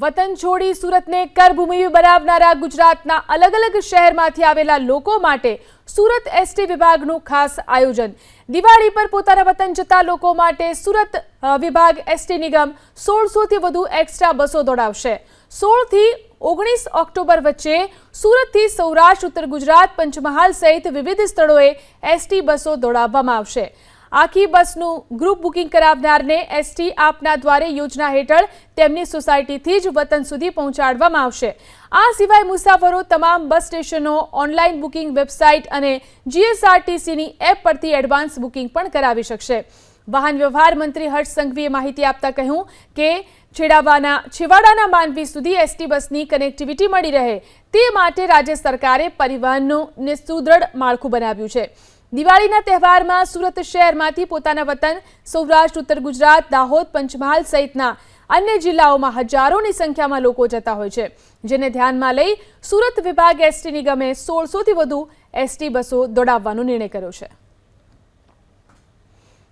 વતન છોડી સુરતને કરભૂમિ બનાવનારા ગુજરાતના અલગ અલગ શહેરમાંથી આવેલા લોકો માટે સુરત એસટી વિભાગનું ખાસ આયોજન. દિવાળી પર પોતાના વતન જતા લોકો માટે સુરત વિભાગ એસટી નિગમ સોળસોથી વધુ એક્સ્ટ્રા બસો દોડાવશે. સોળથી ઓગણીસ ઓક્ટોબર વચ્ચે સુરતથી સૌરાષ્ટ્ર, ઉત્તર ગુજરાત, પંચમહાલ સહિત વિવિધ સ્થળોએ એસટી બસો દોડાવવામાં આવશે. આખી બસનું ગ્રુપ બુકિંગ કરાવનારને એસટી આપના દ્વારે યોજના હેઠળ તેમની સોસાયટીથી જ વતન સુધી પહોંચાડવામાં આવશે. આ સિવાય મુસાફરો તમામ બસ સ્ટેશનો ઓનલાઈન બુકિંગ વેબસાઇટ અને જીએસઆરટીસીની એપ પરથી એડવાન્સ બુકિંગ પણ કરાવી શકશે. વાહન વ્યવહાર મંત્રી હર્ષ સંઘવીએ માહિતી આપતા કહ્યું કે, છેડાવાના, છેવાડાના માનવી સુધી એસટી બસની કનેક્ટિવિટી મળી રહે. તે માટે રાજ્ય સરકારે પરિવહનનું ને સુદૃઢ માળખું બનાવ્યું છે. દિવાળીના તહેવારમાં સુરત શહેરમાંથી પોતાના વતન સૌરાષ્ટ્ર, ઉત્તર ગુજરાત, દાહોદ, પંચમહાલ સહિતના અન્ય જિલ્લાઓમાં હજારોની સંખ્યામાં લોકો જતા હોય છે. જેને ધ્યાનમાં લઈ સુરત વિભાગ એસટી નિગમે સોળસોથી વધુ એસટી બસો દોડાવવાનો નિર્ણય કર્યો છે.